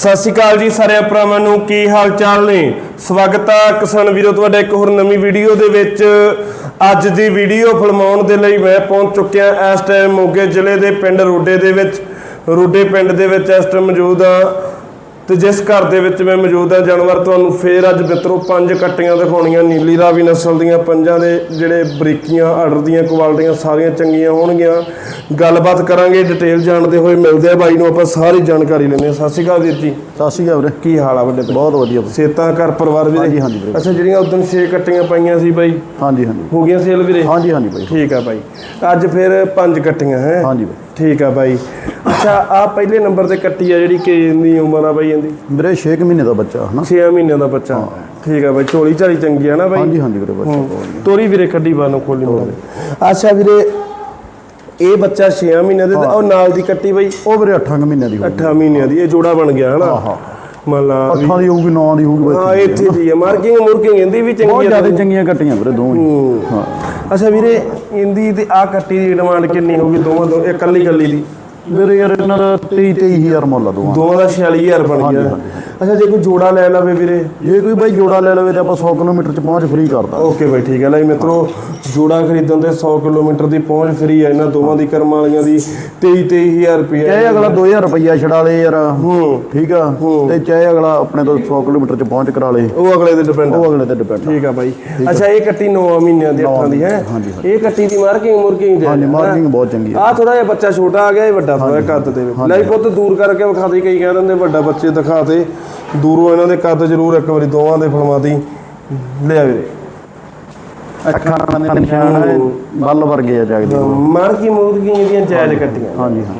ਸਤਿ ਸ਼੍ਰੀ ਅਕਾਲ ਜੀ ਸਾਰੇ ਭਰਾਵਾਂ ਨੂੰ, ਕੀ ਹਾਲ ਚਾਲ ਨੇ? ਸਵਾਗਤ ਆ ਕਿਸਾਨ ਵੀਰੋ, ਤੁਹਾਡਾ ਇੱਕ ਹੋਰ ਨਵੀਂ ਵੀਡੀਓ ਦੇ ਵਿੱਚ। ਅੱਜ ਦੀ ਵੀਡੀਓ ਫਿਲਮਾਉਣ ਦੇ ਲਈ ਮੈਂ ਪਹੁੰਚ ਚੁੱਕਿਆ ਇਸ ਟਾਈਮ ਮੋਗੇ ਜ਼ਿਲ੍ਹੇ ਦੇ ਪਿੰਡ ਰੋਡੇ ਦੇ ਵਿੱਚ। ਰੋਡੇ ਪਿੰਡ ਦੇ ਵਿੱਚ ਇਸ ਟਾਈਮ ਮੌਜੂਦ ਆ। ਤੇ ਜਿਸ ਘਰ ਦੇ ਵਿੱਚ ਮੈਂ ਮੌਜੂਦ ਹਾਂ ਜਾਨਵਰ ਤੁਹਾਨੂੰ ਫੇਰ ਅੱਜ ਮਿੱਤਰੋ ਪੰਜ ਕੱਟੀਆਂ ਦਿਖਾਉਣੀਆਂ। ਨੀਲੀ ਰਾਵੀ ਨਸਲ ਦੀਆਂ ਪੰਜਾਂ ਦੇ ਜਿਹੜੇ ਬਰੀਕੀਆਂ ਆਰਡਰ ਦੀਆਂ ਕੁਆਲਟੀਆਂ ਸਾਰੀਆਂ ਚੰਗੀਆਂ ਹੋਣਗੀਆਂ। ਗੱਲਬਾਤ ਕਰਾਂਗੇ ਡਿਟੇਲ ਜਾਣਦੇ ਹੋਏ ਮਿਲਦੇ ਆ ਬਾਈ ਨੂੰ ਆਪਾਂ ਸਾਰੀ ਜਾਣਕਾਰੀ ਲੈਂਦੇ ਹਾਂ। ਸਤਿ ਸ਼੍ਰੀ ਅਕਾਲ ਵੀਰ ਜੀ। ਸਤਿ ਸ਼੍ਰੀ ਅਕਾਲ ਵੀਰੇ। ਕੀ ਹਾਲ ਆ ਵੱਡੇ? ਬਹੁਤ ਵਧੀਆ। ਸੇਤਾਂ ਘਰ ਪਰਿਵਾਰ ਵੀਰੇ? ਹਾਂਜੀ, ਹਾਂਜੀ ਵੀਰੇ। ਅੱਛਾ ਜਿਹੜੀਆਂ ਉਦੋਂ 6 ਕੱਟੀਆਂ ਪਾਈਆਂ ਸੀ ਬਾਈ? ਹਾਂਜੀ ਹਾਂਜੀ। ਹੋ ਗਈਆਂ ਸੇਲ ਵੀਰੇ? ਹਾਂਜੀ ਹਾਂਜੀ ਬਾਈ। ਠੀਕ ਆ ਬਾਈ। ਅੱਜ ਫਿਰ ਪੰਜ ਕੱਟੀਆਂ ਹੈ? ਹਾਂਜੀ ਬਾਈ। ਠੀਕ ਆ ਬਾਈ। ਅੱਛਾ ਆ ਪਹਿਲੇ ਨੰਬਰ ਤੇ ਕੱਟੀ ਆ ਜਿਹੜੀ ਕਿ ਇੰਨੀ ਉਮਰ ਆ ਬਾਈ ਇਹਦੀ। ਵੀਰੇ 6 ਮਹੀਨੇ ਦਾ ਬੱਚਾ ਹਨਾ? 6 ਮਹੀਨਿਆਂ ਦਾ ਬੱਚਾ। ਠੀਕ ਆ ਬਾਈ ਝੋਲੀ ਝਾਲੀ ਚੰਗੀ ਆ ਨਾ ਬਾਈ? ਹਾਂਜੀ ਹਾਂਜੀ ਵੀਰੇ ਬੱਚਾ। ਤੋਰੀ ਵੀਰੇ ਕੱਢੀ ਬਾਨੋਂ ਖੋਲੀ ਮੋੜੇ। ਅੱਛਾ ਵੀਰੇ ਇਹ ਬੱਚਾ 6 ਮਹੀਨਿਆਂ ਦੇ ਤੇ ਉਹ ਨਾਲ ਦੀ ਕੱਟੀ ਬਾਈ? ਉਹ ਵੀਰੇ 8 ਮਹੀਨਿਆਂ ਦੀ ਹੋਊਗੀ। 8 ਮਹੀਨਿਆਂ ਦੀ ਇਹ ਜੋੜਾ ਬਣ ਗਿਆ ਹਨਾ? ਹਾਂ। ਮੰਨ ਲਾ ਵੀ- ਅੱਠਾਂ ਦੀ ਹੋਊਗੀ 9 ਦੀ ਹੋਊਗੀ ਹਾਂ ਬੱਚੀ ਇੱਥੇ ਦੀ ਆ ਮਾਰਕਿੰਗ ਮੁਰਕਿੰਗ ਇਹਦੀ ਵੀ ਬਹੁਤ ਚੰਗੀ ਆ ਜ਼ਿਆਦਾ ਚੰਗੀਆਂ ਕੱਟੀਆਂ ਵੀਰੇ ਦੋਵੇਂ ਹੀ। ਹਾਂ। ਅੱਛਾ ਵੀਰੇ ਇਹਦੀ ਤੇ ਆ ਕੱਟੀ ਦੀ ਡਿਮਾਂਡ ਕਿੰਨੀ ਹੋਊਗੀ ਦੋਵਾਂ ਦੋ ਇਹ ਕੱਲੀ ਕੱਲੀ ਦੀ? ਵੀਰੇ ਯਾਰ ਇਹਨਾਂ ਦਾ 23 23000 ਮੁੱਲ ਆ ਦੋਵਾਂ ਦੋਵਾਂ ਦਾ 46000 ਬਣ ਗਿਆ। ਅੱਛਾ ਜੇ ਕੋਈ ਜੋੜਾ ਲੈ ਲਵੇ ਵੀਰੇ? ਜੇ ਕੋਈ ਬਾਈ ਜੋੜਾ ਲੈ ਲਵੇ ਤਾਂ ਆਪਾਂ 100 ਕਿਲੋਮੀਟਰ ਚ ਪਹੁੰਚ ਫ੍ਰੀ ਕਰਦਾ ਓਕੇ ਬਾਈ ਠੀਕ ਹੈ। ਲੈ ਮਿੱਤਰੋ ਜੋੜਾ ਖਰੀਦਣ ਤੇ 100 ਕਿਲੋਮੀਟਰ ਦੀ ਪਹੁੰਚ ਫਰੀ ਹੈ ਇਹਨਾਂ ਦੋਵਾਂ ਦੀ ਕਰਮ ਵਾਲੀਆਂ ਦੀ 23 23000 ਰੁਪਏ ਚਾਹੇ ਅਗਲਾ 2000 ਰੁਪਈਆ ਛਡਾ ਲੇ ਯਾਰ। ਹੂੰ। ਠੀਕ ਆ? ਤੇ ਚਾਹੇ ਅਗਲਾ ਆਪਣੇ ਤੋਂ 100 ਕਿਲੋਮੀਟਰ ਚ ਪਹੁੰਚ ਕਰਾ ਲੇ। ਉਹ ਅਗਲੇ ਤੇ ਡਿਪੈਂਡ ਉਹ ਅਗਲੇ ਤੇ ਡਿਪੈਂਡ ਠੀਕ ਆ ਬਾਈ। ਅੱਛਾ ਇਹ ਕੱਟੀ 9 ਮਹੀਨਿਆਂ ਦੀ ਅੱਠਾਂ ਦੀ ਹੈ? ਹਾਂਜੀ, ਇਹ ਕੱਟੀ ਦੀ ਮਾਰਕਿੰਗ ਮੁਰਕਿੰਗ ਹਾਂਜੀ ਮਾਰਕਿੰਗ ਬਹੁਤ ਚੰਗੀ ਆ। ਆ ਥੋੜਾ ਜਿਹਾ ਬੱਚਾ ਛੋਟਾ ਆ ਗਿਆ ਇਹ ਵੱਡਾ ਥੋੜਾ ਕੱਦ ਦੇ ਵਿੱਚ। ਲੈ ਪੁੱਤ ਦੂਰ ਕਰਕੇ ਵਿਖਾ ਦੇ ਕਈ ਕਹਿ ਦਿੰਦੇ ਵੱਡਾ ਬੱਚੇ ਦਿਖਾ ਤੇ ਦੂਰੋਂ ਇਹਨਾਂ ਦੇ ਕੱਦ ਜ਼ਰੂਰ ਇੱਕ ਵਾਰੀ ਦੋਵਾਂ ਦੇ ਫਲਮਾ ਦੀ। ਲਿਆ ਵੀਰੇ। ਅੱਖਾਂ ਦੇ ਨਿਸ਼ਾਨ ਹੈ ਬੱਲ ਵਰਗੇ ਆ ਜਾਗਦੇ ਮਾਰਕੀ ਮੁਰਗੀ ਇਹਦੀਆਂ ਜਾਇਜ਼ ਕੱਟੀਆਂ। ਹਾਂਜੀ। ਹਾਂ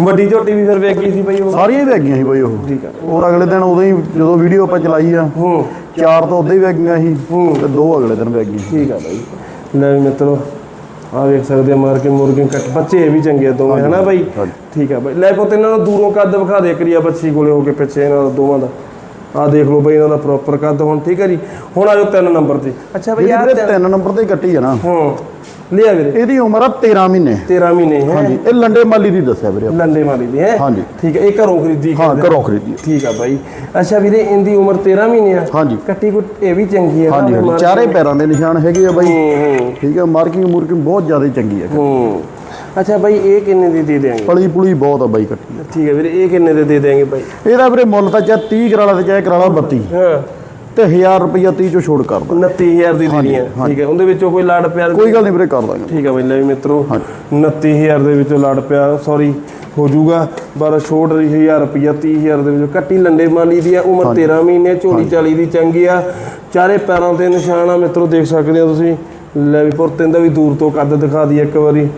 ਵੱਡੀ ਝੋਟੀ ਵੀ ਫਿਰ ਵੇਖ ਗਈ ਸੀ ਬਈ ਉਹ। ਸਾਰੀਆਂ ਹੀ ਵੈਗੀਆਂ ਸੀ ਬਈ ਉਹ। ਠੀਕ ਆ। ਔਰ ਅਗਲੇ ਦਿਨ ਉਦੋਂ ਹੀ ਜਦੋਂ ਵੀਡੀਓ ਆਪਾਂ ਚਲਾਈ ਆ ਹੂੰ। ਚਾਰ ਤਾਂ ਉਦੋਂ ਹੀ ਵੈਗੀਆਂ ਸੀ ਤੇ ਦੋ ਅਗਲੇ ਦਿਨ ਵੈਗੀਆਂ ਸੀ। ਠੀਕ ਆ ਬਾਈ। ਲੈ ਮਿੱਤਰੋ ਆ ਵੇਖ ਸਕਦੇ ਆ ਮਾਰਕੀ ਮੁਰਗੀ ਕੱਟ। ਬੱਚੇ ਇਹ ਵੀ ਚੰਗੇ ਆ ਦੋਵੇਂ ਹਨਾ ਬਾਈ। ਠੀਕ ਆ ਬਾਈ। ਲੈ ਪੁੱਤ ਇਹਨਾਂ ਨੂੰ ਦੂਰੋਂ ਕੱਦ ਵਿਖਾ ਦੇ ਕਰੀਆ ਬੱਚੀ ਕੋਲੇ ਹੋ ਕੇ ਪਿੱਛੇ ਇਹਨਾਂ ਦਾ ਦੋਵਾਂ ਦਾ। ਆ ਦੇਖ ਲਓ ਬਈ ਇਹਨਾਂ ਦਾ ਪ੍ਰੋਪਰ ਕੱਦ ਹੁਣ ਠੀਕ ਹੈ ਜੀ? ਹੁਣ ਆਜੋ ਤਿੰਨ ਨੰਬਰ ਤੇ। ਅੱਛਾ ਬਈ ਆ ਵੀਰੇ ਤਿੰਨ ਨੰਬਰ ਤੇ ਹੀ ਕੱਟੀ ਆ ਨਾ। ਹੂੰ। ਲਿਆ ਵੀਰੇ। ਇਹਦੀ ਉਮਰ ਆ 13 ਮਹੀਨੇ। 13 ਮਹੀਨੇ ਹੈ। ਹਾਂਜੀ ਇਹ ਲੰਡੇ ਮਾਲੀ ਦੀ ਦੱਸਿਆ ਵੀਰੇ। ਲੰਡੇ ਮਾਰੀ ਦੀ ਹੈ। ਹਾਂਜੀ। ਠੀਕ ਹੈ ਇਹ ਘਰੋਂ ਖਰੀਦੀ ਹਾਂ? ਘਰੋਂ ਖਰੀਦੀ ਠੀਕ ਆ ਬਾਈ। ਅੱਛਾ ਵੀਰੇ ਇਹਦੀ ਉਮਰ 13 ਮਹੀਨੇ ਆ। ਹਾਂਜੀ। ਕੱਟੀ ਕੁ ਇਹ ਵੀ ਚੰਗੀ ਹੈ ਹਾਂਜੀ ਚਾਰੇ ਪੈਰਾਂ ਦੇ ਨਿਸ਼ਾਨ ਹੈਗੇ ਆ ਬਾਈ। ਹੂੰ ਹੂੰ। ਠੀਕ ਆ ਮਾਰਕਿੰਗ ਮੁਰਕਿੰਗ ਬਹੁਤ ਜ਼ਿਆਦਾ ਚੰਗੀ ਹੈ ਹੂੰ। ਅੱਛਾ ਬਾਈ ਇਹ ਕਿੰਨੇ ਦੀ ਦੇ ਦੇਾਂਗੇ ਪਲੀ ਪੁਲੀ ਬਹੁਤ ਆ ਬਾਈ ਕੱਟੀ। ਠੀਕ ਹੈ ਵੀਰੇ ਇਹ ਕਿੰਨੇ ਦੇ ਦੇ ਦੇਾਂਗੇ ਬਾਈ? ਇਹਦਾ ਵੀਰੇ ਮੁੱਲ ਤਾਂ ਚਾਹੇ 30 ਕਰਾਲਾ ਤੇ ਚਾਹੇ ਕਰਾਲਾ 32 ਹਾਂ। ਤੇ 1000 ਰੁਪਈਆ 30 ਚੋਂ ਛੋੜ ਕਰਦਾ 29000 ਦੀ ਦੇਣੀ ਹੈ ਠੀਕ ਹੈ ਉਹਦੇ ਵਿੱਚੋਂ ਕੋਈ ਲਾੜ ਪਿਆਰ ਕੋਈ ਗੱਲ ਨਹੀਂ ਵੀਰੇ ਕਰ ਦਾਂਗੇ। ਠੀਕ ਹੈ ਬਈ ਲੈ ਵੀ ਮਿੱਤਰੋ 29000 ਦੇ ਵਿੱਚੋਂ ਲੜ ਪਿਆ ਸੌਰੀ ਹੋ ਜਾਊਗਾ। ਪਰ ਛੋਟ ਰਹੀ 1000 ਰੁਪਿਆ 30000 ਦੇ ਵਿੱਚੋਂ। ਕੱਟੀ ਲੰਡੇ ਮਾਲੀ ਦੀ ਆ ਉਮਰ 13 ਮਹੀਨੇ ਝੋਲੀ 40 ਦੀ ਚੰਗੀ ਆ। ਚਾਰੇ ਪੈਰਾਂ ਤੇ ਨਿਸ਼ਾਨ ਆ ਮਿੱਤਰੋ ਦੇਖ ਸਕਦੇ ਹੋ ਤੁਸੀਂ। ਲੈ ਵੀ ਪੁਰਤਿੰਦਾ ਵੀ ਦੂਰ ਤੋਂ ਕੱਦ ਦਿਖਾ ਦੀ ਇੱਕ ਵਾਰੀ।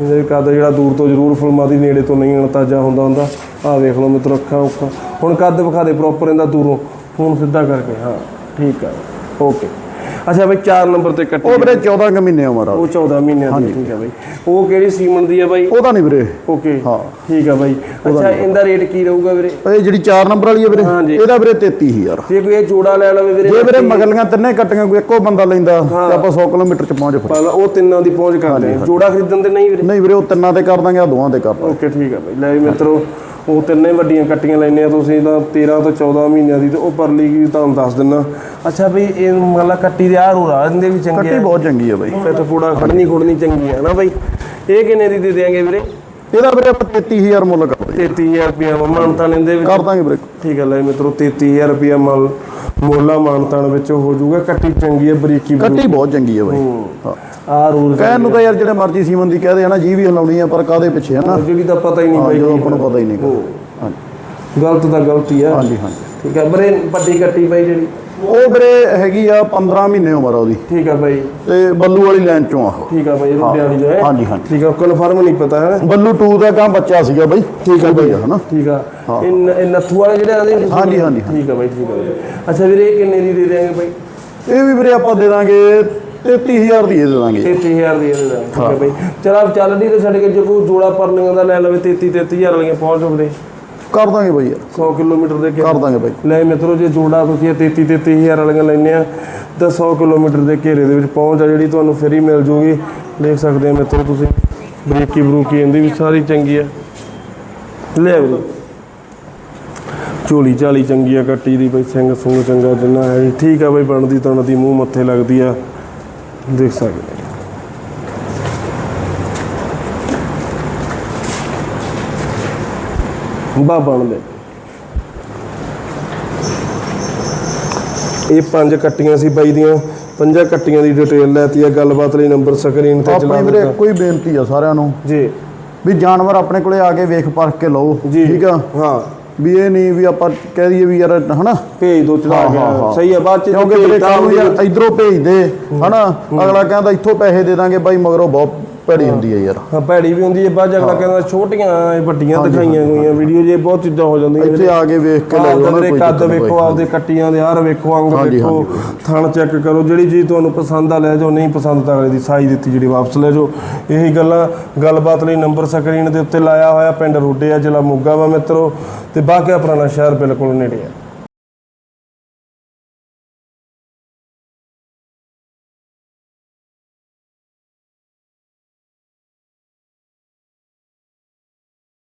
ਇਹਦਾ ਕੱਦ ਜਿਹੜਾ ਦੂਰ ਤੋਂ ਜ਼ਰੂਰ ਫੁਲਮਾ ਦੀ ਨੇੜੇ ਤੋਂ ਨਹੀਂ ਅਣਤਾਜਾ ਹੁੰਦਾ ਹੁੰਦਾ। ਆਹ ਵੇਖ ਲਓ ਮਿੱਤਰੋ ਅੱਖਾਂ ਉੱਖਾਂ ਹੁਣ ਕੱਦ ਵਿਖਾ ਦੇ ਪ੍ਰੋਪਰ ਇਹਦਾ ਦੂਰੋਂ। ਫੋਨ ਸਿੱਧਾ ਕਰਕੇ ਹਾਂ ਠੀਕ ਆ ਓਕੇ। ਅੱਛਾ ਬਈ 4 ਨੰਬਰ ਤੇ ਕੱਟੀ ਉਹ ਵੀਰੇ 14 ਕੁ ਮਹੀਨੇ ਉਮਰ ਆ। ਉਹ 14 ਮਹੀਨਿਆਂ ਦੀ ਠੀਕ ਹੈ ਬਾਈ। ਉਹ ਕਿਹੜੀ ਸੀਮਨ ਦੀ ਹੈ ਬਾਈ? ਉਹਦਾ ਨਹੀਂ ਵੀਰੇ। ਓਕੇ ਹਾਂ। ਠੀਕ ਹੈ ਬਾਈ। ਅੱਛਾ ਇਹਦਾ ਰੇਟ ਕੀ ਰਹੂਗਾ ਵੀਰੇ? ਇਹ ਜਿਹੜੀ 4 ਨੰਬਰ ਵਾਲੀ ਹੈ ਵੀਰੇ। ਇਹਦਾ ਵੀਰੇ 33000 ਜੇ ਕੋਈ ਇਹ ਜੋੜਾ ਲੈ ਲਵੇ ਵੀਰੇ ਜੇ ਵੀਰੇ ਮਗਲੀਆਂ ਤਿੰਨੇ ਕੱਟੀਆਂ ਕੋਈ ਇੱਕੋ ਬੰਦਾ ਲੈਂਦਾ ਤੇ ਆਪਾਂ 100 ਕਿਲੋਮੀਟਰ ਚ ਪਹੁੰਚ ਪਹਿਲਾਂ ਉਹ ਤਿੰਨਾਂ ਦੀ ਪਹੁੰਚ ਕਰਦੇ ਆ। ਜੋੜਾ ਖਰੀਦਣ ਦੇ ਨਹੀਂ ਵੀਰੇ? ਨਹੀਂ ਵੀਰੇ ਉਹ ਤਿੰਨਾਂ ਤੇ ਕਰ ਦਾਂਗੇ ਆ ਦੋਵਾਂ ਤੇ ਕਰ ਦਾਂਗੇ। ਓਕੇ ਠੀਕ ਹੈ ਬਾਈ। ਲੈ ਵੀ ਮਿੱਤਰੋ ਉਹ ਤਿੰਨੇ ਵੱਡੀਆਂ ਕੱਟੀਆਂ ਲੈਣੇ ਆ ਤੁਸੀਂ ਤਾਂ 13 ਤੋਂ 14 ਮਹੀਨਿਆਂ ਦੀ ਤੇ ਉਹ ਪਰਲੀ ਕੀ ਤੁਹਾਨੂੰ ਦੱਸ ਦਿੰਨਾ ਅੱਛਾ ਬਈ ਇਹ ਮਤਲਬ ਕੱਟੀ ਦੇ ਆਹ ਰੋੜਾ ਦਿੰਦੇ ਵੀ ਚੰਗੇ ਕੱਟੀ ਬਹੁਤ ਚੰਗੀ ਆ ਬਾਈ। ਤੇ ਤਾਂ ਪੂੜਾ ਖੜਨੀ ਖੁੜਨੀ ਚੰਗੀ ਆ ਨਾ ਬਾਈ। ਇਹ ਕਿੰਨੇ ਦੀ ਦੇ ਦੇਾਂਗੇ ਵੀਰੇ? ਇਹਦਾ ਵੀਰੇ ਆਪਾਂ 33000 ਮੁੱਲ ਕਰ ਦਾਂਗੇ 33000 ਰੁਪਏ ਮਾਨਤਾ ਲੈਂਦੇ ਵਿੱਚ। ਕਰ ਦਾਂਗੇ ਵੀਰੇ ਠੀਕ ਹੈ ਲੈ ਮਿੱਤਰੋ 33000 ਰੁਪਿਆ ਮਲ। ਮੋਲਾ ਮਾਨਤਾਨ ਵਿੱਚ ਹੋ ਜਾਊਗਾ। ਕੱਟੀ ਚੰਗੀ ਹੈ ਬਰੀਕੀ ਕੱਟੀ ਬਹੁਤ ਚੰਗੀ ਆ ਬਾਈ। ਹਾਂ। ਆ ਰੂਲ ਕਹਿਣ ਨੂੰ ਤਾਂ ਯਾਰ ਜਿਹੜੇ ਮਰਜ਼ੀ ਸੀਮਨ ਦੀ ਕਹਦੇ ਆ ਨਾ ਜੀ ਵੀ ਹਲਾਉਣੀ ਆ ਪਰ ਕਾਦੇ ਪਿੱਛੇ ਆ ਨਾ ਜਿਹੜੀ ਤਾਂ ਪਤਾ ਹੀ ਨਹੀਂ ਬਾਈ ਜਦੋਂ ਆਪਾਂ ਨੂੰ ਪਤਾ ਹੀ ਨਹੀਂ। ਹਾਂਜੀ। ਗਲਤ ਤਾਂ ਗਲਤੀ ਆ। ਹਾਂਜੀ ਹਾਂਜੀ। ਠੀਕ ਹੈ ਬਰੇ ਵੱਡੀ ਕੱਟੀ ਬਾਈ ਜਿਹੜੀ। ਉਹ ਵੀਰੇ ਹੈਗੀ ਆ 15 ਮਹੀਨੇ ਉਮਰ ਆ ਉਹਦੀ। ਠੀਕ ਹੈ ਬਾਈ। ਤੇ ਬੱਲੂ ਵਾਲੀ ਲਾਈਨ ਚੋਂ ਆ। ਠੀਕ ਹੈ ਬਾਈ ਰੋਟੇ ਵਾਲੀ ਜੋ ਹੈ। ਹਾਂਜੀ ਹਾਂਜੀ। ਠੀਕ ਹੈ ਕਨਫਰਮ ਨਹੀਂ ਪਤਾ ਹੈ। ਬੱਲੂ 2 ਦਾ ਕਾਂ ਬੱਚਾ ਸੀਗਾ ਬਾਈ। ਠੀਕ ਹੈ ਬਾਈ। ਹਨਾ? ਠੀਕ ਆ। ਇਹ ਨੱਥੂ ਵਾਲੇ ਜਿਹੜੇ ਆਦੇ ਹਾਂਜੀ, ਹਾਂਜੀ, ਠੀਕ ਆ ਬਾਈ ਠੀਕ ਆ। ਅੱਛਾ ਵੀਰੇ ਇਹ ਕਿੰਨੇ ਦੀ ਦੇ ਦੇਾਂਗੇ ਬਾਈ? ਇਹ ਵੀ ਵੀਰੇ ਆਪਾਂ ਦੇ ਦਾਂਗੇ 33000 ਦੀ ਇਹ ਦੇ ਦਾਂਗੇ। 33000 ਦੀ ਦੇ ਦਾਂਗੇ। ਠੀਕ ਹੈ ਬਾਈ। ਚਲ ਆਪ ਚੱਲ ਨਹੀਂ ਤੇ ਛੱਡ ਕੇ ਜੇ ਕੋਈ ਜੋੜਾ ਪਰਨੀਆਂ ਦਾ ਲੈ ਲਵੇ 33 33000 ਵਾਲੀਆਂ ਪਹੁੰਚ ਜਾਵੇ ਕਰ ਦਾਂਗੇ ਬਾਈ। ਯਾਰ 100 ਕਿਲੋਮੀਟਰ ਦੇ ਕਰ ਦਾਂਗੇ ਬਾਈ। ਲੈ ਮਿੱਤਰੋ ਜੇ ਜੋੜਾ ਤੁਸੀਂ ਇਹ 33 33000 ਵਾਲੀਆਂ ਲੈਣੇ ਆ ਤਾਂ 100 ਕਿਲੋਮੀਟਰ ਦੇ ਘੇਰੇ ਦੇ ਵਿੱਚ ਪਹੁੰਚ ਆ ਜਿਹੜੀ ਤੁਹਾਨੂੰ ਫਰੀ ਮਿਲ ਜੂਗੀ। ਦੇਖ ਸਕਦੇ ਆ ਮਿੱਤਰੋ ਤੁਸੀਂ। ਬਰੀਕੀ ਬਰੂਕੀ ਇਹਦੀ ਵੀ ਸਾਰੀ ਚੰਗੀ ਆ। ਲੈ ਵੀਰੇ ਝੋਲੀ ਝਾਲੀ ਚੰਗੀ ਆ ਕੱਟੀ ਦੀ ਬਈ ਸਿੰਘ ਸੁੰਗ ਚੰਗਾ ਜਿੰਨਾ ਹੈ। ਠੀਕ ਆ ਬਈ ਬਣਦੀ ਤਣ ਦੀ ਮੂੰਹ ਮੱਥੇ ਲੱਗਦੀ ਆ। ਦੇਖ ਸਕਦੇ ਬਾ ਬਣਦੇ ਇਹ ਪੰਜ ਕੱਟੀਆਂ ਸੀ ਬਾਈ ਦੀਆਂ। ਪੰਜਾਂ ਕੱਟੀਆਂ ਦੀ ਡਿਟੇਲ ਲੈਤੀ ਆ ਗੱਲਬਾਤ ਲਈ ਨੰਬਰ ਸਕਰੀਨ ਤੇ ਚਲਾ ਆਪਣੇ ਵੀਰੇ ਦਿੱਤਾ। ਕੋਈ ਬੇਨਤੀ ਆ ਸਾਰਿਆਂ ਨੂੰ ਜੀ। ਵੀ ਜਾਨਵਰ ਆਪਣੇ ਕੋਲੇ ਆ ਕੇ ਵੇਖ ਪਰਖ ਕੇ ਲਓ। ਜੀ। ਠੀਕ ਆ? ਹਾਂ। ਵੀ ਇਹ ਨਹੀਂ ਵੀ ਆਪਾਂ ਕਹਿ ਦਈਏ ਵੀ ਯਾਰ ਹਨਾ? ਭੇਜ ਦੋ ਗਿਆ ਹਾਂ। ਸਹੀ ਹੈ ਬਾਅਦ ਚ ਕਿਉਂਕਿ ਭੇਜ ਵੀਰੇ ਤਾਂ ਕਾਹਨੂੰ ਉਹਦੀ- ਯਾਰ ਇਧਰੋਂ ਭੇਜ ਦੇ ਹਨਾ? ਅਗਲਾ ਕਹਿੰਦਾ ਇੱਥੋਂ ਪੈਸੇ ਦੇ ਦਾਂਗੇ ਬਾਈ ਮਗਰੋਂ ਬਹੁਤ ਭੈੜੀ ਹੁੰਦੀ ਹੈ ਯਾਰ। ਹਾਂ ਭੈੜੀ ਵੀ ਹੁੰਦੀ ਹੈ ਬਾਅਦ 'ਚ ਅਗਲਾ ਕਹਿੰਦਾ ਛੋਟੀਆਂ ਇਹ ਵੱਡੀਆਂ ਦਿਖਾਈਆਂ ਗਈਆਂ ਵੀਡੀਓ ਇਹ ਬਹੁਤ ਚੀਜ਼ਾਂ ਹੋ ਜਾਂਦੀਆਂ ਇੱਥੇ ਆ ਕੇ ਵੇਖ ਕੇ ਲੈ ਆਹ ਜਾਓ ਕੋਈ ਕੱਦ ਵੇਖੋ ਆਪਦੇ ਕੱਟੀਆਂ ਦੇ ਆਰ ਵੇਖੋ ਅੰਗ ਵੇਖੋ ਥਣ ਚੈੱਕ ਕਰੋ ਜਿਹੜੀ ਚੀਜ਼ ਤੁਹਾਨੂੰ ਪਸੰਦ ਆ ਲੈ ਜਾਓ ਨਹੀਂ ਪਸੰਦ ਤਾਂ ਅਗਲੇ ਦੀ ਸਾਈ ਦਿੱਤੀ ਜਿਹੜੀ ਵਾਪਸ ਲੈ ਜਾਓ। ਇਹੀ ਗੱਲਾਂ ਗੱਲਬਾਤ ਲਈ ਨੰਬਰ ਸਕਰੀਨ ਦੇ ਉੱਤੇ ਲਾਇਆ ਹੋਇਆ ਪਿੰਡ ਰੋਡੇ ਆ ਜ਼ਿਲ੍ਹਾ ਮੋਗਾ ਵਾ ਮਿੱਤਰੋ। ਤੇ ਬਾਕਿਆ ਪੁਰਾਣਾ ਸ਼ਹਿਰ ਬਿਲਕੁਲ ਨੇੜੇ ਆ।